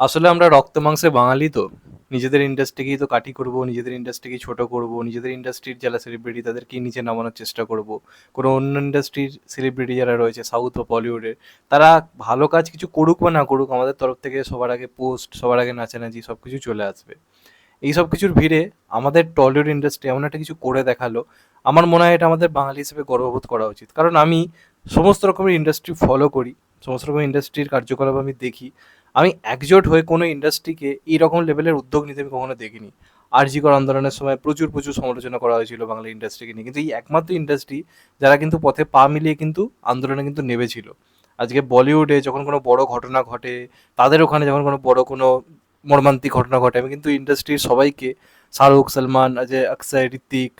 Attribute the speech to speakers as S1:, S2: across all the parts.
S1: আসলে আমরা রক্ত মাংসে বাঙালি তো। নিজেদের ইন্ডাস্ট্রিকেই তো কাটি করব, নিজেদের ইন্ডাস্ট্রিকেই ছোট করব, নিজেদের ইন্ডাস্ট্রির যারা সেলিব্রিটি তাদেরকেই নিচে নামানোর চেষ্টা করব। কোনো অন্য ইন্ডাস্ট্রির সেলিব্রিটি যারা রয়েছে সাউথ বা বলিউডের তারা ভালো কাজ কিছু করুক বা না করুক, আমাদের তরফ থেকে সবার আগে পোস্ট সবার আগে নাচানাচি সব কিছু চলে আসবে। এই সব কিছুর ভিড়ে আমাদের টলিউড ইন্ডাস্ট্রি এমন একটা কিছু করে দেখাল। আমার মনে হয় এটা আমাদের বাঙালি হিসেবে গর্ববোধ করা উচিত। কারণ আমি সমস্ত রকমের ইন্ডাস্ট্রি ফলো করি, সমস্ত রকমের ইন্ডাস্ট্রির কার্যকলাপ আমি দেখি। আমি একজোট হয়ে কোনো ইন্ডাস্ট্রিকে এইরকম লেভেলের উদ্যোগ নিতে আমি কখনো দেখিনি। আরজিকর আন্দোলনের সময় প্রচুর প্রচুর সমালোচনা করা হয়েছিল বাংলা ইন্ডাস্ট্রিকে নিয়ে। কিন্তু এই একমাত্র ইন্ডাস্ট্রি যারা কিন্তু পথে পা মিলিয়ে কিন্তু আন্দোলনে কিন্তু নেমেছিল। আজকে বলিউডে যখন কোনো বড় ঘটনা ঘটে, তাদের ওখানে যখন কোনো বড় কোনো মর্মান্তিক ঘটনা ঘটে, আমি কিন্তু ইন্ডাস্ট্রির সবাইকে, শাহরুখ, সলমান, অজয়, অক্ষয়, ঋত্বিক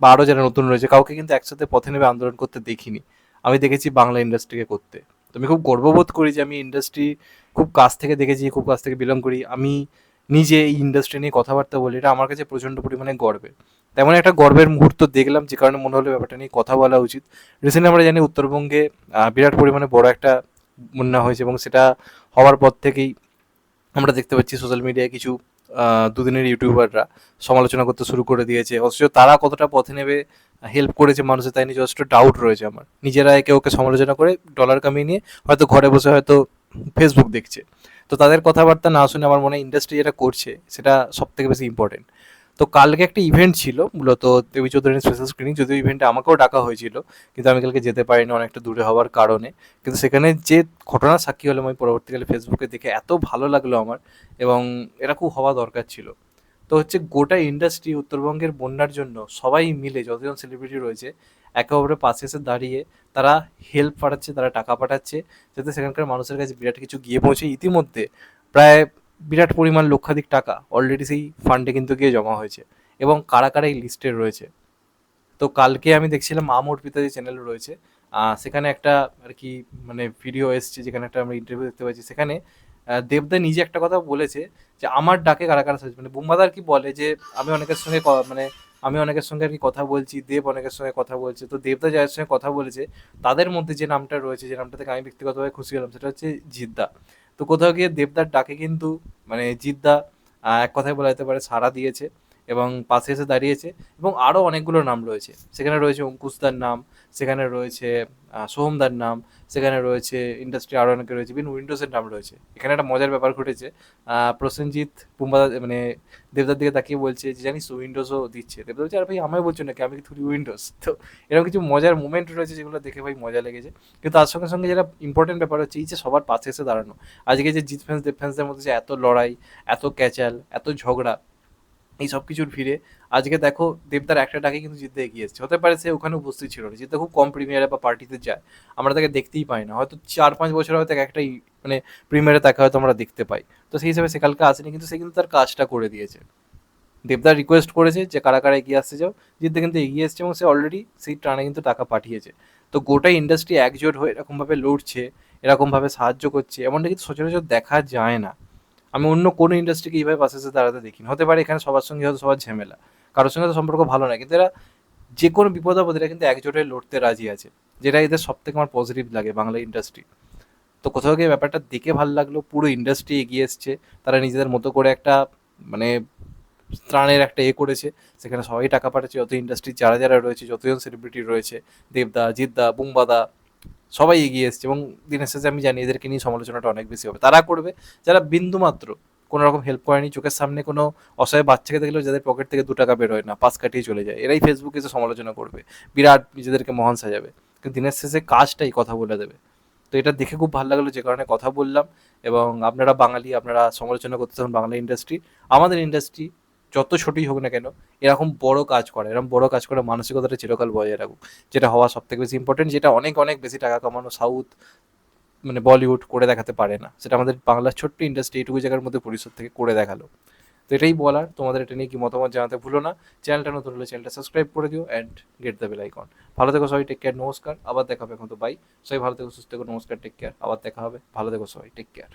S1: বা আরও যারা নতুন রয়েছে, কাউকে কিন্তু একসাথে পথে নেমে আন্দোলন করতে দেখিনি। আমি দেখেছি বাংলা ইন্ডাস্ট্রিকে করতে। তো আমি খুব গর্ববোধ করি যে আমি ইন্ডাস্ট্রি খুব কাছ থেকে দেখেছি, খুব কাছ থেকে বিলং করি। আমি নিজে এই ইন্ডাস্ট্রি নিয়ে কথাবার্তা বলি, এটা আমার কাছে প্রচণ্ড পরিমাণে গর্বের। তেমন একটা গর্বের মুহূর্ত দেখলাম যে কারণে মনে হলো ব্যাপারটা নিয়ে কথা বলা উচিত। রিসেন্টলি আমরা জানি উত্তরবঙ্গে বিরাট পরিমাণে বড় একটা বন্যা হয়েছে এবং সেটা হওয়ার পর থেকেই আমরা দেখতে পাচ্ছি সোশ্যাল মিডিয়ায় কিছু দুদিনের ইউটিউবাররা সমালোচনা করতে শুরু করে দিয়েছে। অথচ তারা কতটা পথে নেবে হেল্প করেছে মানুষের, তাই নিয়ে যথেষ্ট ডাউট রয়েছে আমার। নিজেরা একে ওকে সমালোচনা করে ডলার কামিয়ে নিয়ে হয়তো ঘরে বসে হয়তো ফেসবুক দেখছে। তো তাদের কথাবার্তা না শুনে আমার মনে হয় ইন্ডাস্ট্রি যেটা করছে, সেটা সব থেকে বেশি ইম্পর্টেন্ট তো কালকে একটা ইভেন্ট ছিল, মূলত দেবী চৌধুরীর স্পেশাল স্ক্রিনিং যদিও ইভেন্টে আমাকেও ডাকা হয়েছিল, কিন্তু আমি কালকে যেতে পারিনি অনেকটা দূরে হওয়ার কারণে। কিন্তু সেখানে যে ঘটনা সাক্ষী হলাম, আমি পরবর্তীকালে ফেসবুকে দেখে এত ভালো লাগল আমার এবং এটা খুব হওয়া দরকার ছিল। তো হচ্ছে গোটা ইন্ডাস্ট্রি উত্তরবঙ্গের বন্যার জন্য সবাই মিলে যতজন সেলিব্রিটি রয়েছে, একে অপরের পাশে এসে দাঁড়িয়ে তারা হেল্প পাঠাচ্ছে, তারা টাকা পাঠাচ্ছে, যাতে সেখানকার মানুষের কাছে বিরাট কিছু গিয়ে পৌঁছে। ইতিমধ্যে প্রায় বিরাট পরিমাণ লক্ষাধিক টাকা অলরেডি সেই ফান্ডে কিন্তু গিয়ে জমা হয়েছে এবং কারা কারা এই লিস্টে রয়েছে। তো কালকে আমি দেখছিলাম মা অর্পিতা যে চ্যানেল রয়েছে সেখানে একটা আর কি মানে ভিডিও এসছে যেখানে একটা আমরা ইন্টারভিউ দেখতে পাচ্ছি। সেখানে দেবদা নিজে একটা কথা বলেছে যে আমার ডাকে কারা কারা সাজবে মানে বুম্বাদার কি বলে যে আমি অনেকের সঙ্গে মানে আমি অনেকের সঙ্গে আর কি কথা বলছি, দেব অনেকের সঙ্গে কথা বলছে। তো দেবদা যাদের সঙ্গে কথা বলেছে, তাদের মধ্যে যে নামটা রয়েছে, যে নামটা থেকে আমি ব্যক্তিগতভাবে খুশি হলাম, সেটা হচ্ছে জিদ্দা। তো কোথাও গিয়ে দেবদার ডাকে কিন্তু মানে জিদ্দা এক কথায় বলা যেতে পারে সাড়া দিয়েছে। এবং পাশে এসে দাঁড়িয়েছে এবং আরও অনেকগুলো নাম রয়েছে। সেখানে রয়েছে অঙ্কুশদার নাম, সেখানে রয়েছে সোহমদার নাম, সেখানে রয়েছে ইন্ডাস্ট্রি আরও অনেকে রয়েছে বিভিন্ন উইন্ডোজের নাম রয়েছে। এখানে একটা মজার ব্যাপার ঘটেছে প্রসেনজিৎ বুম্বা মানে দেবদার দিকে তাকিয়ে বলছে যে, জানিস উইন্ডোজও দিচ্ছে। দেবদা বলছে, আর ভাই, আমায় বলছো নাকি? আমি থুরি উইন্ডোজ তো এরকম কিছু মজার মুমেন্ট রয়েছে যেগুলো দেখে ভাই মজা লেগেছে। কিন্তু তার সঙ্গে সঙ্গে যেটা ইম্পর্টেন্ট ব্যাপার হচ্ছে, এই যে সবার পাশে এসে দাঁড়ানো। আজকে যে জিত ফ্যান্স দেব ফ্যান্সদের মধ্যে যে এত লড়াই, এত ক্যাচাল, এত ঝগড়া এই সব কিছুর ভিড়ে। আজকে দেখো দেবদার একটা ডাকে কিন্তু জিততে এগিয়ে এসেছে। হতে পারে সে ওখানে উপস্থিত ছিল না। জিততে খুব কম প্রিমিয়ারে বা পার্টিতে যায়। আমরা তাকে দেখতেই পাই না। হয়তো চার পাঁচ বছর হয়তো একটা ই- মানে প্রিমিয়ারে তাকে হয়তো আমরা দেখতে পাই। তো সেই হিসাবে সে কালকে আসেনি, কিন্তু সে কিন্তু তার কাজটা করে দিয়েছে। দেবদার রিকোয়েস্ট করেছে যে, কারা কারা এগিয়ে আসতে যাও জিততে কিন্তু এগিয়ে এসছে এবং সে অলরেডি সেই ট্রানে কিন্তু টাকা পাঠিয়েছে। তো গোটা ইন্ডাস্ট্রি একজোট হয়ে এরকমভাবে লড়ছে, এরকমভাবে সাহায্য করছে, এমনটা কিন্তু সচরাচর দেখা যায় না। আমি অন্য কোনো ইন্ডাস্ট্রিকে এইভাবে পাশে এসে দাঁড়াতে দেখিনি। হতে পারে এখানে সবার সঙ্গে হয়তো সবার ঝামেলা। কারোর সঙ্গে তো সম্পর্ক ভালো না কিন্তু এরা যে কোনো বিপদ আপদ এরা কিন্তু একজোটে লড়তে রাজি আছে, যেটা এদের সব থেকে আমার পজিটিভ লাগে বাংলা ইন্ডাস্ট্রি তো কোথাও গিয়ে ব্যাপারটা দেখে ভালো লাগল, পুরো ইন্ডাস্ট্রি এগিয়ে এসছে, তারা নিজেদের মতো করে একটা মানে ত্রাণের একটা এ করেছে, সেখানে সবাই টাকা পাঠাচ্ছে, যত ইন্ডাস্ট্রি যারা যারা রয়েছে, যতজন সেলিব্রিটি রয়েছে, দেবদা, জিদ্দা, বুম্বাদা সবাই এগিয়ে এসছে এবং দিনের শেষে আমি জানি এদেরকে নিয়ে সমালোচনাটা অনেক বেশি হবে। তারা করবে, যারা বিন্দু মাত্র কোনো রকম হেল্প করেনি, চোখের সামনে কোনো অসহায় বাচ্চাকে দেখলেও যাদের পকেট থেকে দু টাকা বেরোয় না, পাশ কাটিয়ে চলে যায়। এরাই ফেসবুকে এসে সমালোচনা করবে, বিরাট নিজেদেরকে মহান সাজাবে। কিন্তু দিনের শেষে কাজটাই কথা বলে দেবে। তো এটা দেখে খুব ভালো লাগল যে কারণে কথা বললাম এবং আপনারা বাঙালি, আপনারা সমালোচনা করতে বাংলা ইন্ডাস্ট্রি আমাদের ইন্ডাস্ট্রি যত ছোটই হোক না কেন, এরকম বড় কাজ করে, এরকম বড় কাজ করে মানসিকতাটা চিরকাল বজায় রাখুক। যেটা হওয়া সব থেকে বেশি ইম্পর্টেন্ট যেটা অনেক অনেক বেশি টাকা কামানো সাউথ মানে বলিউড করে দেখাতে পারে না। সেটা আমাদের বাংলার ছোট্ট ইন্ডাস্ট্রি এইটুকু জায়গার মধ্যে পরিষদ থেকে করে দেখাল। তো এটাই বলার, তোমাদের এটা নিয়ে কি মতামত জানাতে ভুলো না। চ্যানেলটা নতুন হলে চ্যানেলটা সাবস্ক্রাইব করে দিও and get the bell icon ভালো থেকো সবাই টেক কেয়ার নমস্কার, আবার দেখা হবে এখন তো বাই সবাই ভালো থেকো, সুস্থ থেকো, নমস্কার টেক কেয়ার আবার দেখা হবে। ভালো থেকো সবাই টেক কেয়ার